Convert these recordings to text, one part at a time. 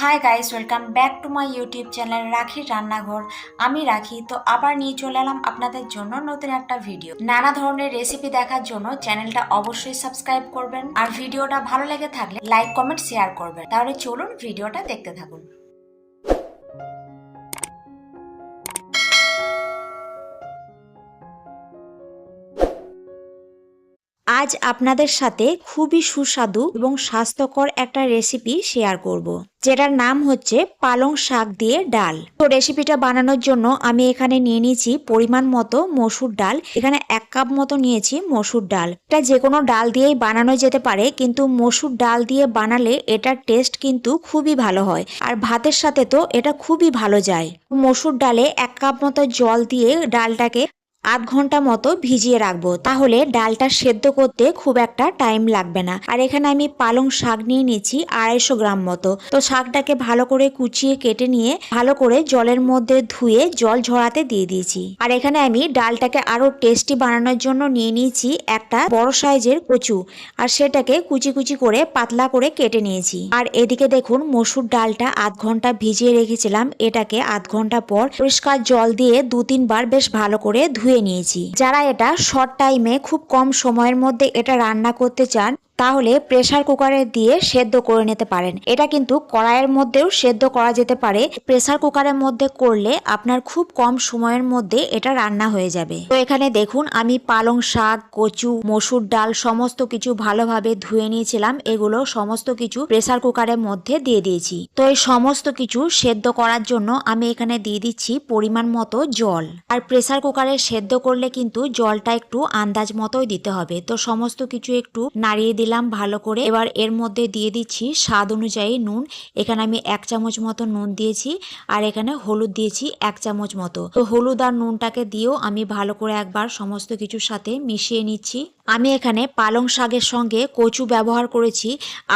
Hi guys welcome back to my YouTube channel Rakhi রান্নাঘর আমি রাখি, তো আবার নিয়ে চলে এলাম আপনাদের জন্য নতুন একটা ভিডিও নানা ধরনের রেসিপি দেখার জন্য চ্যানেলটা অবশ্যই সাবস্ক্রাইব করবেন। আর ভিডিওটা ভালো লেগে থাকলে লাইক কমেন্ট শেয়ার করবেন। তাহলে চলুন ভিডিওটা দেখতে থাকুন। আজ আপনাদের সাথে খুবই সুস্বাদু এবং স্বাস্থ্যকর একটা রেসিপি শেয়ার করব। যেটার নাম হচ্ছে পালং শাক দিয়ে ডাল। তো রেসিপিটা বানানোর জন্য আমি এখানে নিয়ে নিয়েছি পরিমাণ মতো মসুর ডাল। এখানে এক কাপ মতো নিয়েছি মসুর ডাল। এটা যে কোনো ডাল দিয়েই বানানো যেতে পারে, কিন্তু মসুর ডাল দিয়ে বানালে এটার টেস্ট কিন্তু খুবই ভালো হয়। আর ভাতের সাথে তো এটা খুবই ভালো যায়। মসুর ডালে এক কাপ মতো জল দিয়ে ডালটাকে আধ ঘণ্টা মতো ভিজিয়ে রাখব। তাহলে ডালটা সেদ্ধ করতে খুব একটা টাইম লাগবে না। আর এখানে আমি পালং শাক নিয়ে নিচ্ছি আড়াইশো গ্রাম মতো। তো শাকটাকে ভালো করে কুচিয়ে কেটে নিয়ে ভালো করে জলের মধ্যে ধুয়ে জল ঝরাতে দিয়ে দিয়েছি। আর এখানে আমি ডালটাকে আরও টেস্টি বানানোর জন্য নিয়ে নিয়েছি একটা বড় সাইজের কচু। আর সেটাকে কুচি কুচি করে পাতলা করে কেটে নিয়েছি। আর এদিকে দেখুন মসুর ডালটা আধ ঘণ্টা ভিজিয়ে রেখেছিলাম। এটাকে আধ ঘণ্টা পর পরিষ্কার জল দিয়ে দু তিনবার বেশ ভালো করে ধুয়ে নিয়েছি। যারা এটা শর্ট টাইমে খুব কম সময়ের মধ্যে এটা রান্না করতে চান তাহলে প্রেসার কুকারে দিয়ে সেদ্ধ করে নিতে পারেন। এটা কিন্তু কড়াইয়ের মধ্যেও সেদ্ধ করা যেতে পারে। প্রেসার কুকারের মধ্যে করলে আপনার খুব কম সময়ের মধ্যে এটা রান্না হয়ে যাবে। তো এখানে দেখুন, আমি পালং শাক, কচু, মসুর ডাল সমস্ত কিছু ভালোভাবে ধুয়ে নিয়েছিলাম। এগুলো সমস্ত কিছু প্রেসার কুকারের মধ্যে দিয়ে দিয়েছি। তো এই সমস্ত কিছু সেদ্ধ করার জন্য আমি এখানে দিয়ে দিচ্ছি পরিমাণ মতো জল। আর প্রেসার কুকারে সেদ্ধ করলে কিন্তু জলটা একটু আন্দাজ মতোই দিতে হবে। তো সমস্ত কিছু একটু নাড়িয়ে দিলাম। ভালো করে। এবার এর মধ্যে দিয়ে দিচ্ছি স্বাদ অনুযায়ী নুন। এখানে আমি এক চামচ মতো নুন দিয়েছি আর এখানে হলুদ দিয়েছি এক চামচ মতো। তো হলুদ আর নুনটাকে দিয়েও আমি ভালো করে একবার সমস্ত কিছুর সাথে মিশিয়ে নিচ্ছি। আমি এখানে পালং শাকের সঙ্গে কচু ব্যবহার করেছি।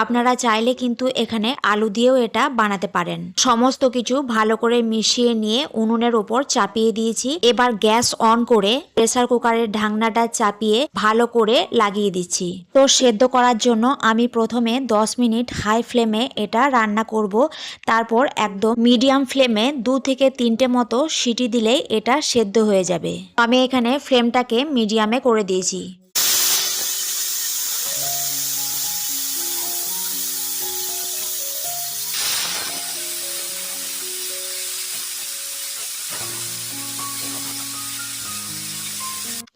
আপনারা চাইলে কিন্তু এখানে আলু দিয়েও এটা বানাতে পারেন। সমস্ত কিছু ভালো করে মিশিয়ে নিয়ে উনুনের ওপর চাপিয়ে দিয়েছি। এবার গ্যাস অন করে প্রেসার কুকারের ঢাকনাটা চাপিয়ে ভালো করে লাগিয়ে দিচ্ছি। তো সেদ্ধ করার জন্য আমি প্রথমে 10 মিনিট হাই ফ্লেমে এটা রান্না করব। তারপর একদম মিডিয়াম ফ্লেমে দু থেকে তিনটে মতো সিটি দিলেই এটা সেদ্ধ হয়ে যাবে। আমি এখানে ফ্লেমটাকে মিডিয়ামে করে দিয়েছি।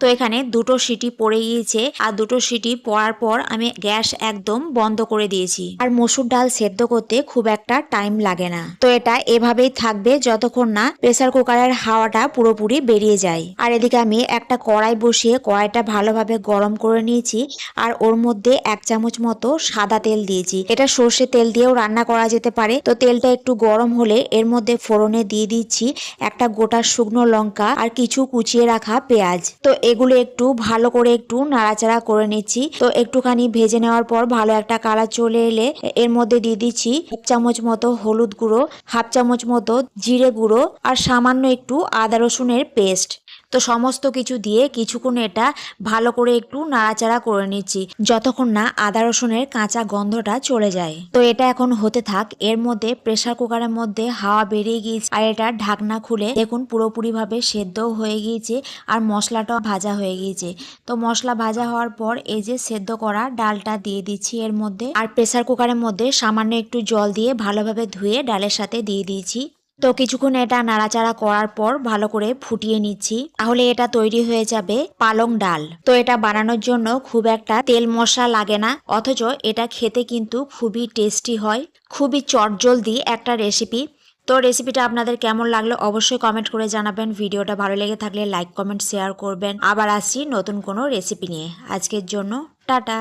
তো এখানে দুটো সিটি পড়ে গিয়েছে আর দুটো সিটি পড়ার পর আমি গ্যাস একদম বন্ধ করে দিয়েছি। আর মসুর ডাল সেদ্ধ করতে খুব একটা টাইম লাগে না। তো এটা এভাবেই থাকবে যতক্ষণ না প্রেসার কুকারের হাওয়াটা পুরোপুরি বেরিয়ে যায়। আর এদিকে আমি একটা কড়াই বসিয়ে কড়াইটা ভালোভাবে গরম করে নিয়েছি আর ওর মধ্যে এক চামচ মতো সাদা তেল দিয়েছি। এটা সর্ষে তেল দিয়েও রান্না করা যেতে পারে। তো তেলটা একটু গরম হলে এর মধ্যে ফোড়নে দিয়ে দিচ্ছি একটা গোটা শুকনো লঙ্কা আর কিছু কুচিয়ে রাখা পেঁয়াজ। তো এগুলো একটু ভালো করে একটু নাড়াচাড়া করে নিচ্ছি। তো একটুখানি ভেজে নেওয়ার পর ভালো একটা কালার চলে এলে এর মধ্যে দিয়ে দিচ্ছি এক চামচ মতো হলুদ গুঁড়ো, হাফ চামচ মতো জিরে গুঁড়ো আর সামান্য একটু আদা রসুনের পেস্ট। তো সমস্ত কিছু দিয়ে কিছুক্ষণ এটা ভালো করে একটু নাড়াচাড়া করে নিচ্ছি, যতক্ষণ না আদা রসুনের কাঁচা গন্ধটা চলে যায়। তো এটা এখন হতে থাক, এর মধ্যে প্রেসার কুকারের মধ্যে হাওয়া বেরিয়ে গিয়েছে আর এটা ঢাকনা খুলে দেখুন পুরোপুরি ভাবে সেদ্ধও হয়ে গিয়েছে আর মশলাটাও ভাজা হয়ে গিয়েছে। তো মশলা ভাজা হওয়ার পর এই যে সেদ্ধ করা ডালটা দিয়ে দিচ্ছি এর মধ্যে আর প্রেসার কুকারের মধ্যে সামান্য একটু জল দিয়ে ভালোভাবে ধুয়ে ডালের সাথে দিয়ে দিয়েছি। তো কিছুক্ষণ এটা নাড়াচাড়া করার পর ভালো করে ফুটিয়ে নিচ্ছি। তাহলে এটা তৈরি হয়ে যাবে পালং ডাল। তো এটা বানানোর জন্য খুব একটা তেল মশলা লাগে না, অথচ এটা খেতে কিন্তু খুবই টেস্টি হয়। খুবই চটজলদি একটা রেসিপি তো রেসিপিটা আপনাদের কেমন লাগল অবশ্যই কমেন্ট করে জানাবেন। ভিডিওটা ভালো লেগে থাকলে লাইক কমেন্ট শেয়ার করবেন। আবার আসছি নতুন কোনো রেসিপি নিয়ে। আজকের জন্য টাটা।